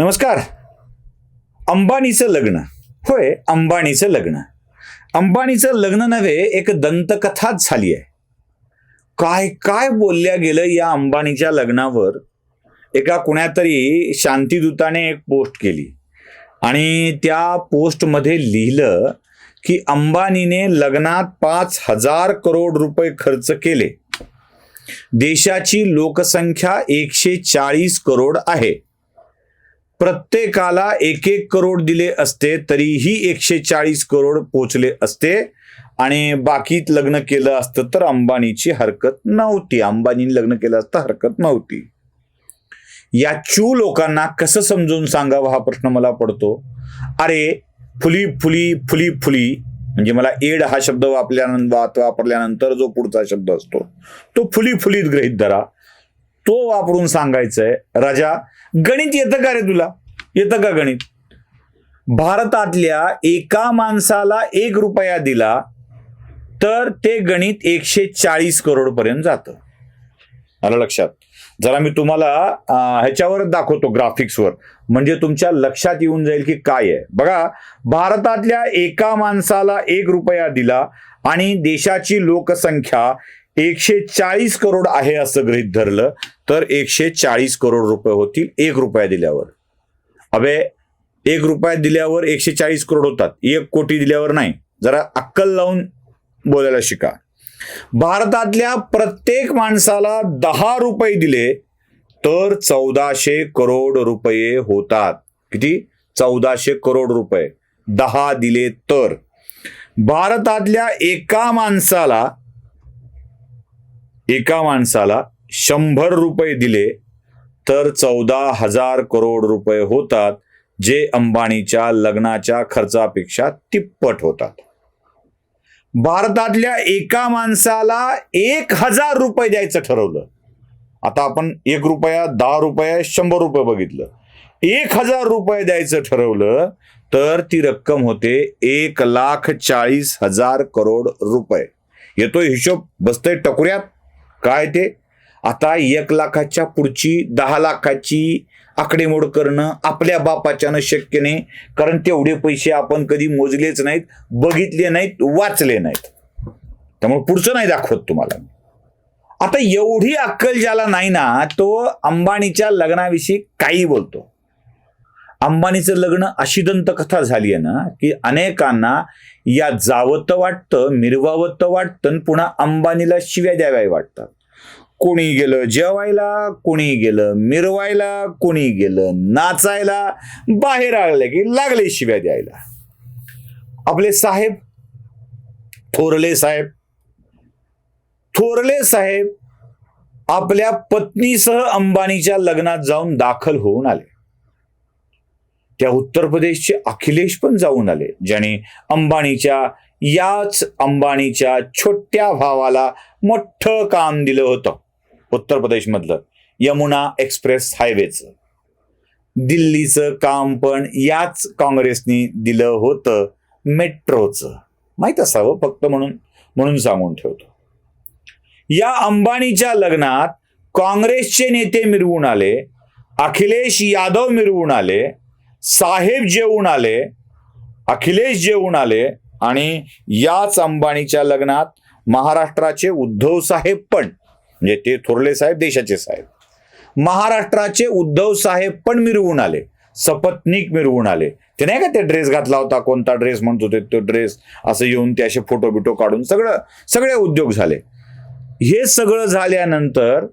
नमस्कार. अंबानीचं लग्न. होय अंबानीचं लग्न. अंबानीचं लग्न नव्हे एक दंतकथाच झाली आहे काय काय बोलल्या गेलं या अंबानीच्या लग्नावर? एका कुण्यातरी शांतिदूताने एक पोस्ट केली. आणि त्या पोस्टमध्ये लिहिलं की अंबानीने लग्नात पाच हजार करोड रुपये खर्च केले. देशाची लोकसंख्या एकशे चाळीस करोड आहे. प्रत्येकाला एक एक करोड दिले असते तरीही एकशे चाळीस करोड पोचले असते. आणि बाकीत लग्न केलं असतं तर अंबानीची हरकत नव्हती. अंबानीने लग्न केलं असतं हरकत नव्हती. या चू लोकांना कसं समजून सांगावं हा प्रश्न मला पडतो. अरे फुली फुली फुली फुली म्हणजे मला एड हा शब्द वापरल्यानंतर वापरल्यानंतर जो पुढचा शब्द असतो तो फुली फुलीत गृहित धरा. तो वापरून सांगायचंय राजा गणित येतं का रे तुला? येतं का गणित? भारतातल्या एका माणसाला एक रुपया दिला तर ते गणित एकशे चाळीस करोड पर्यंत जातं. आलं लक्षात? जरा मी तुम्हाला ह्याच्यावर दाखवतो ग्राफिक्सवर. म्हणजे तुमच्या लक्षात येऊन जाईल की काय आहे. बघा भारतातल्या एका माणसाला एक रुपया दिला आणि देशाची लोकसंख्या एकशे चाळीस करोड आहे असं गृहीत धरलं तर एकशे चाळीस करोड रुपये होतील एक रुपया दिल्यावर. अबे एक रुपया दिल्यावर एकशे चाळीस करोड होतात एक कोटी दिल्यावर नाही. जरा अक्कल लावून बोलायला शिका. भारतातल्या प्रत्येक माणसाला दहा रुपये दिले तर चौदाशे करोड रुपये होतात. किती? चौदाशे करोड रुपये. दहा दिले तर. भारतातल्या एका माणसाला एका माणसाला शंभर रुपये दिले तर चौदा हजार करोड रुपये होतात जे अंबानीच्या लग्नाच्या खर्चापेक्षा तिप्पट होतात. भारतातल्या एका माणसाला एक हजार रुपये द्यायचं ठरवलं. आता आपण एक रुपया दहा रुपये शंभर रुपये बघितलं. एक हजार रुपये द्यायचं ठरवलं तर ती रक्कम होते एक लाख चाळीस हजार करोड रुपये. येतोय हिशोब? बसतोय टकुऱ्यात? काय ते? आता एक लाखाच्या पुढची दहा लाखाची आकडेमोड करणं आपल्या बापाच्यानं शक्य नाही. कारण तेवढे पैसे आपण कधी मोजलेच नाहीत बघितले नाहीत वाचले नाहीत. त्यामुळे पुढचं नाही दाखवत तुम्हाला आता एवढी अक्कल ज्याला नाही ना तो अंबानीच्या लग्नाविषयी काही बोलतो. अंबानीचं लग्न अशी दंतकथा झाली आहे ना की अनेकांना या जावतं वाटतं मिरवावतं वाटतं आणि पुन्हा अंबानीला शिव्या द्याव्या वाटतात. कोणी गेलं जेवायला कोणी गेलं मिरवायला कोणी गेलं नाचायला बाहेर आलं की लागले शिव्या द्यायला. आपले साहेब थोरले साहेब थोरले साहेब आपल्या पत्नीसह अंबानीच्या लग्नात जाऊन दाखल होऊन आले. त्या उत्तर प्रदेशचे अखिलेश पण जाऊन आले ज्याने अंबानीच्या याच अंबानीच्या छोट्या भावाला मोठं काम दिलं होतं उत्तर प्रदेशमधलं यमुना एक्सप्रेस हायवेचं. दिल्लीचं काम पण याच काँग्रेसनी दिलं होतं मेट्रोचं. माहीत असावं फक्त म्हणून म्हणून सांगून ठेवतो. या अंबानीच्या लग्नात काँग्रेसचे नेते मिरवून आले अखिलेश यादव मिरवून आले साहेब जेवून आले अखिलेश जेवून आले आणि याच अंबानीच्या लग्नात महाराष्ट्राचे उद्धव साहेब पण म्हणजे ते थोरले साहेब देशाचे साहेब. महाराष्ट्राचे उद्धव साहेब पण मिरवून आले सपत्नीक मिरवून आले. ते नाही का ते ड्रेस घातला होता कोणता ड्रेस म्हणत होते तो ड्रेस असं येऊन ते असे फोटो बिटो काढून सगळं सगळे उद्योग झाले. हे सगळं झाल्यानंतर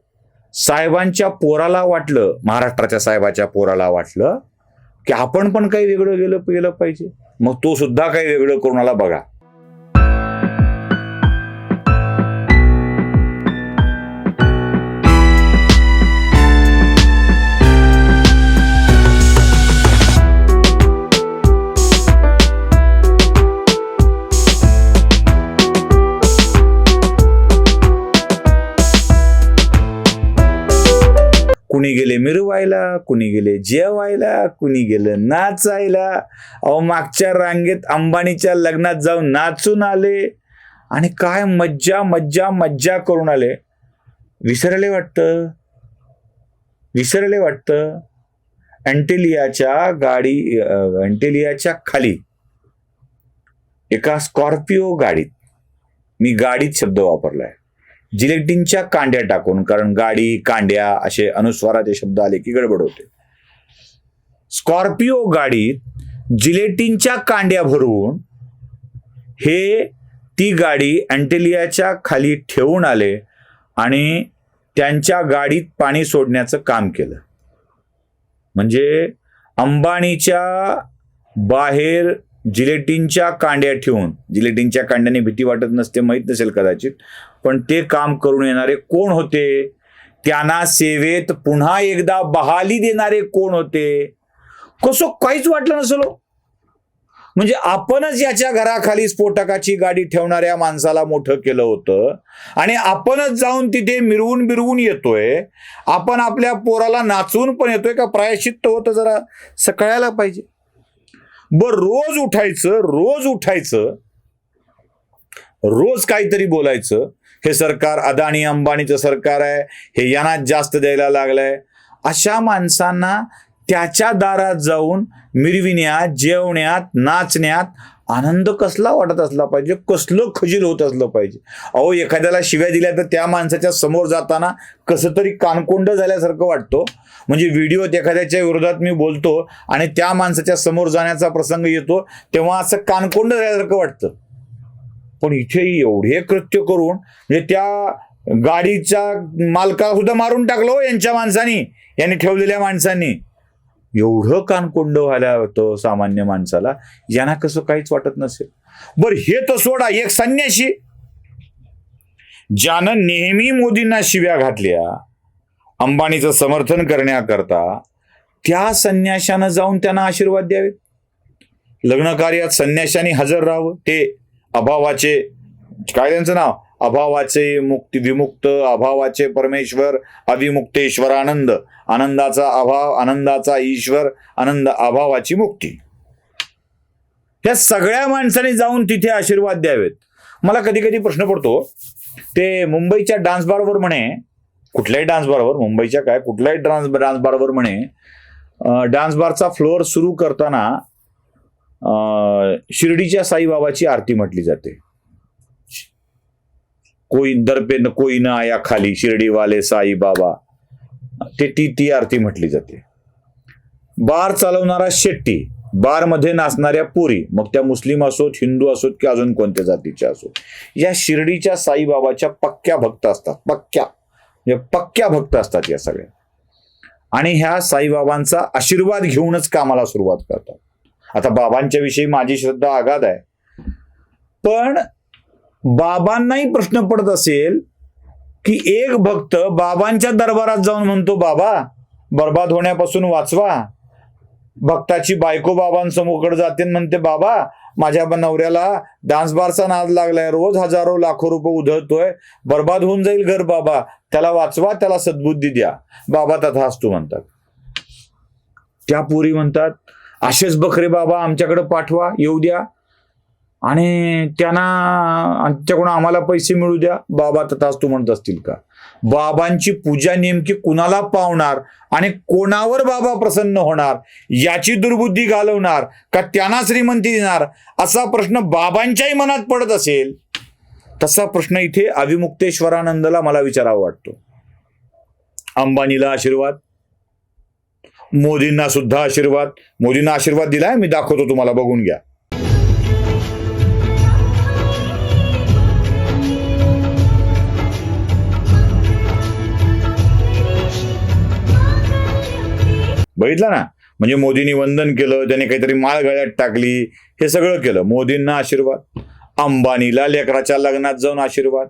साहेबांच्या पोराला वाटलं महाराष्ट्राच्या साहेबाच्या पोराला वाटलं की आपण पण काही वेगळं गेलं गेलं पाहिजे. मग तो सुद्धा काही वेगळं करून आला बघा. जेवायला कुणी गेले? जेवायला कुणी गेलं? नाचायला. अहो मागच्या रांगेत अंबानीच्या लग्नात जाऊन नाचून आले. आणि काय मज्जा मज्जा मज्जा करून आले. विसरले वाटतं? विसरले वाटतं? अँटेलियाच्या गाडी अँटेलियाच्या खाली. एका स्कॉर्पिओ गाडीत. मी गाडीत शब्द वापरलाय. जिलेटिनच्या कांड्या टाकून कारण गाडी कांड्या असे अनुस्वाराचे शब्द आले की गडबड होते. स्कॉर्पिओ गाडीत जिलेटिनच्या कांड्या भरून हे ती गाडी अँटेलियाच्या खाली ठेवून आले आणि त्यांच्या गाडीत पाणी सोडण्याचं काम केलं. म्हणजे अंबानीच्या बाहेर जिलेटिनच्या कांड्या ठेवून जिलेटिनच्या कांड्याने भीती वाटत नसते माहीत नसेल कदाचित पण ते काम करून येणारे कोण होते? त्यांना सेवेत पुन्हा एकदा बहाली देणारे कोण होते? कसं काहीच वाटलं नसलो हो. म्हणजे आपणच याच्या घराखाली स्फोटकाची गाडी ठेवणाऱ्या माणसाला मोठं केलं होतं आणि आपणच जाऊन तिथे मिरवून बिरवून येतोय. आपण आपल्या पोराला नाचवून पण येतोय का? प्रायश्चित्त होतं जरा सकाळायला पाहिजे. बर रोज उठायचं रोज उठायचं रोज काहीतरी बोलायचं हे सरकार अदानी अंबानीचं सरकार आहे हे यांना जास्त द्यायला लागलंय. अशा माणसांना त्याच्या दारात जाऊन मिरविण्यात जेवण्यात नाचण्यात आनंद कसला वाटत असला पाहिजे कसलं खजील होत असलं पाहिजे. अहो एखाद्याला शिव्या दिल्या तर त्या माणसाच्या समोर जाताना कसं तरी कानकोंड झाल्यासारखं वाटतो. म्हणजे व्हिडिओत एखाद्याच्या विरोधात मी बोलतो आणि त्या माणसाच्या समोर जाण्याचा प्रसंग येतो तेव्हा असं कानकोंड झाल्यासारखं वाटतं. पण इथे एवढे कृत्य करून म्हणजे त्या गाडीच्या मालकाला सुद्धा मारून टाकलो हो यांच्या माणसानी यांनी ठेवलेल्या माणसांनी. एवढं कानकोंड व्हायला होतं सामान्य माणसाला यांना कसं काहीच वाटत नसेल. बर हे तर सोडा एक संन्याशी. ज्यानं नेहमी मोदींना शिव्या घातल्या अंबानीचं समर्थन करण्याकरता त्या संन्याशानं जाऊन त्यांना आशीर्वाद द्यावेत. लग्न कार्यात संन्याशाने हजर राहावं ते अभावाचे काय त्यांचं नाव? अभावाचे मुक्ती विमुक्त अभावाचे परमेश्वर अविमुक्तेश्वर आनंद आनंदाचा अभाव आनंदाचा ईश्वर आनंद अभावाची मुक्ती. त्या सगळ्या माणसांनी जाऊन तिथे आशीर्वाद द्यावेत. मला कधी कधी प्रश्न पडतो ते मुंबईच्या डान्स बारवर म्हणे कुठल्याही डान्स बारवर मुंबईच्या काय कुठल्याही डान्स डान्स बारवर म्हणे डान्स बारचा फ्लोअर सुरू करताना शिर्डीच्या साईबाबाची आरती म्हटली जाते. कोई दर पे न कोई ना आया खाली शिर्डीवाले साई बाबा. ते ती ती आरती म्हटली जाते. बार चालवणारा शेट्टी बारमध्ये नाचणाऱ्या पुरी मग त्या मुस्लिम असोत हिंदू असोत की अजून कोणत्या जातीच्या असोत? या शिर्डीच्या साईबाबाच्या पक्क्या भक्त असतात पक्क्या. म्हणजे पक्क्या भक्त असतात या सगळ्या. आणि ह्या साईबाबांचा आशीर्वाद घेऊनच कामाला सुरुवात करतात. आता बाबांच्या विषयी माझी श्रद्धा आघात आहे. पण बाबांनाही प्रश्न पडत असेल की एक भक्त बाबांच्या दरबारात जाऊन म्हणतो बाबा बर्बाद होण्यापासून वाचवा. भक्ताची बायको बाबांसमोरकडे जाते म्हणते बाबा माझ्या नवऱ्याला डान्स बारचा नाद लागलाय. रोज हजारो लाखो रुपये उधळतोय. बर्बाद होऊन जाईल घर बाबा. त्याला वाचवा त्याला सद्बुद्धी द्या. बाबा तथास्तू म्हणतात. त्या पुरी म्हणतात असेच बकरे बाबा आमच्याकडे पाठवा येऊ द्या. आणि त्यांना आमच्याकडून आम्हाला पैसे मिळू द्या. बाबा तथास्तू म्हणत असतील का? बाबांची पूजा नेमकी कुणाला पावणार आणि कोणावर बाबा प्रसन्न होणार? याची दुर्बुद्धी घालवणार का त्यांना श्रीमंती देणार? असा प्रश्न बाबांच्याही मनात पडत असेल तसा प्रश्न इथे अविमुक्तेश्वरानंदला मला विचारावा वाटतो. अंबानीला आशीर्वाद मोदींना सुद्धा आशीर्वाद. मोदींना आशीर्वाद दिलाय मी दाखवतो तुम्हाला बघून घ्या. बघितलं ना? म्हणजे मोदींनी वंदन केलं त्याने काहीतरी माळ गळ्यात टाकली हे सगळं केलं. मोदींना आशीर्वाद अंबानीला लेकराच्या लग्नात जाऊन आशीर्वाद.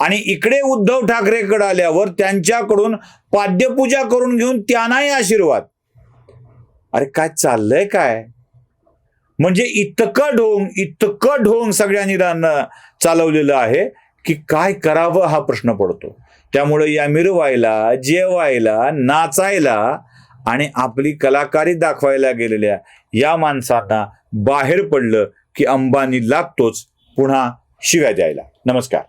आणि इकडे उद्धव ठाकरेकडे आल्यावर त्यांच्याकडून पाद्यपूजा करून घेऊन त्यांनाही आशीर्वाद. अरे काय चाललंय काय? म्हणजे इतकं ढोंग इतकं ढोंग सगळ्यांनी रान- चालवलेलं आहे की काय करावं हा प्रश्न पडतो. त्यामुळे या मिरवायला जेवायला नाचायला आणि आपली कलाकारी दाखवायला गेलेल्या या माणसांना बाहेर पडलं की अंबानी लागतोच पुन्हा शिव्या द्यायला. नमस्कार.